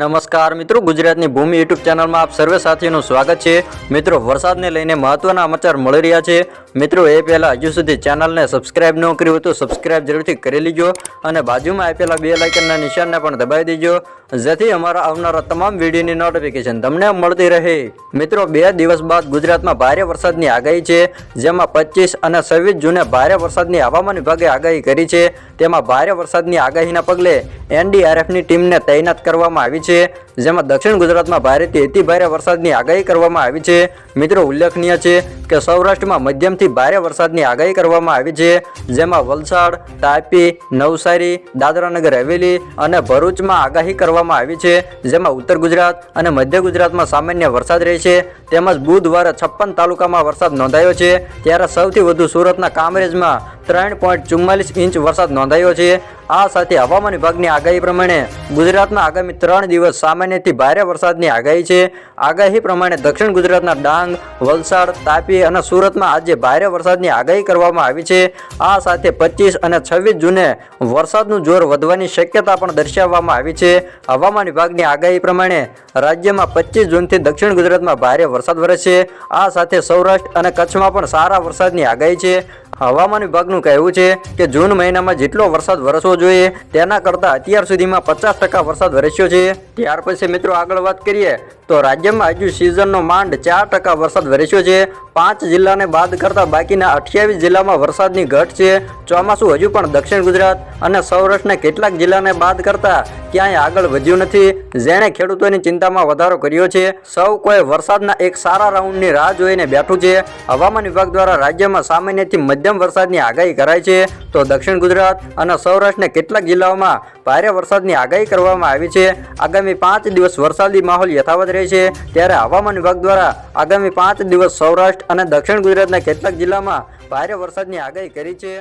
નમસ્કાર મિત્રો, ગુજરાતની ભૂમિ યુટ્યુબ ચેનલમાં આપ સર્વે સાથીઓનું સ્વાગત છે. મિત્રો, વરસાદને લઈને મહત્વના સમાચાર મળી રહ્યા છે. મિત્રો, એ પહેલાં હજુ સુધી ચેનલને સબસ્ક્રાઇબ ન કર્યું હોય તો સબસ્ક્રાઇબ જરૂરથી કરી લીજો અને બાજુમાં આપેલા બે લાઇકનના નિશાનને પણ દબાવી દેજો. જેથી અમારા આવનારા તમામ વિડીયોની નોટિફિકેશન તમને મળતી રહે. મિત્રો, બે દિવસ બાદ ગુજરાતમાં ભારે વરસાદની આગાહી છે. જેમાં પચીસ અને છવ્વીસ જૂને ભારે વરસાદની હવામાન વિભાગે આગાહી કરી છે. તેમાં ભારે વરસાદની આગાહીના પગલે એનડીઆરએફની ટીમને તૈનાત કરવામાં આવી છે. જેમાં દક્ષિણ ગુજરાતમાં ભારેથી અતિ ભારે વરસાદની આગાહી કરવામાં આવી છે. મિત્રો, ઉલ્લેખનીય છે કે સૌરાષ્ટ્રમાં મધ્યમથી ભારે વરસાદની આગાહી કરવામાં આવી છે. જેમાં વલસાડ, તાપી, નવસારી, દાદરાનગર, હવેલી અને ભરૂચમાં આગાહી કરવામાં આવી છે, જેમાં ઉત્તર ગુજરાત અને મધ્ય ગુજરાતમાં સામાન્ય વરસાદ રહેશે, તેમજ બુધવારે છપ્પન તાલુકામાં વરસાદ નોંધાયો છે, ત્યારે સૌથી વધુ સુરતના કામરેજમાં ત્રણ પોઈન્ટ ચુમ્માલીસ ઇંચ વરસાદ નોંધાયો છે આ સાથે હવામાન વિભાગની આગાહી પ્રમાણે ગુજરાતમાં આગામી ત્રણ દિવસ સામાન્યથી ભારે વરસાદની આગાહી છે. આગાહી પ્રમાણે દક્ષિણ ગુજરાતના ડાંગ, વલસાડ, તાપી અને સુરતમાં આજે ભારે વરસાદની આગાહી કરવામાં આવી છે. આ સાથે પચીસ અને છવ્વીસ જૂને વરસાદનું જોર વધવાની શક્યતા પણ દર્શાવવામાં આવી છે. હવામાન વિભાગની આગાહી પ્રમાણે રાજ્યમાં પચીસ જૂનથી દક્ષિણ ગુજરાતમાં ભારે વરસાદ વરસશે આ સાથે સૌરાષ્ટ્ર અને કચ્છમાં પણ સારા વરસાદની આગાહી છે. હવામાન વિભાગનું કહેવું છે કે જૂન મહિનામાં જેટલો વરસાદ વરસવો જોઈએ, તેના કરતાં અત્યાર સુધીમાં પચાસ ટકા વરસાદ વરસ્યો છે. ત્યાર પછી મિત્રો આગળ વાત કરીએ, તો રાજ્યમાં હજુ સિઝનનો માંડ ચાર ટકા વરસાદ વરસ્યો છે. પાંચ જિલ્લાને બાદ કરતાં બાકીના અઠ્યાવીસ જિલ્લામાં વરસાદની ઘટ છે. ચોમાસું હજુ પણ દક્ષિણ ગુજરાત અને સૌરાષ્ટ્રના કેટલાક જિલ્લાને બાદ કરતાં ક્યાંય આગળ વધ્યું નથી. જેણે ખેડૂતોની ચિંતામાં વધારો કર્યો છે. સૌ કોઈ વરસાદના એક સારા રાઉન્ડની રાહ જોઈને બેઠું છે. હવામાન વિભાગ દ્વારા રાજ્યમાં સામાન્યથી મધ્યમ વરસાદની આગાહી કરાઈ છે. તો દક્ષિણ ગુજરાત અને સૌરાષ્ટ્રના કેટલાક જિલ્લાઓમાં ભારે વરસાદની આગાહી કરવામાં આવી છે. આગામી પાંચ દિવસ વરસાદી માહોલ યથાવત રહેશે. ત્યારે હવામાન વિભાગ દ્વારા આગામી પાંચ દિવસ સૌરાષ્ટ્ર અને દક્ષિણ ગુજરાતના કેટલાક જિલ્લામાં ભારે વરસાદની આગાહી કરી છે.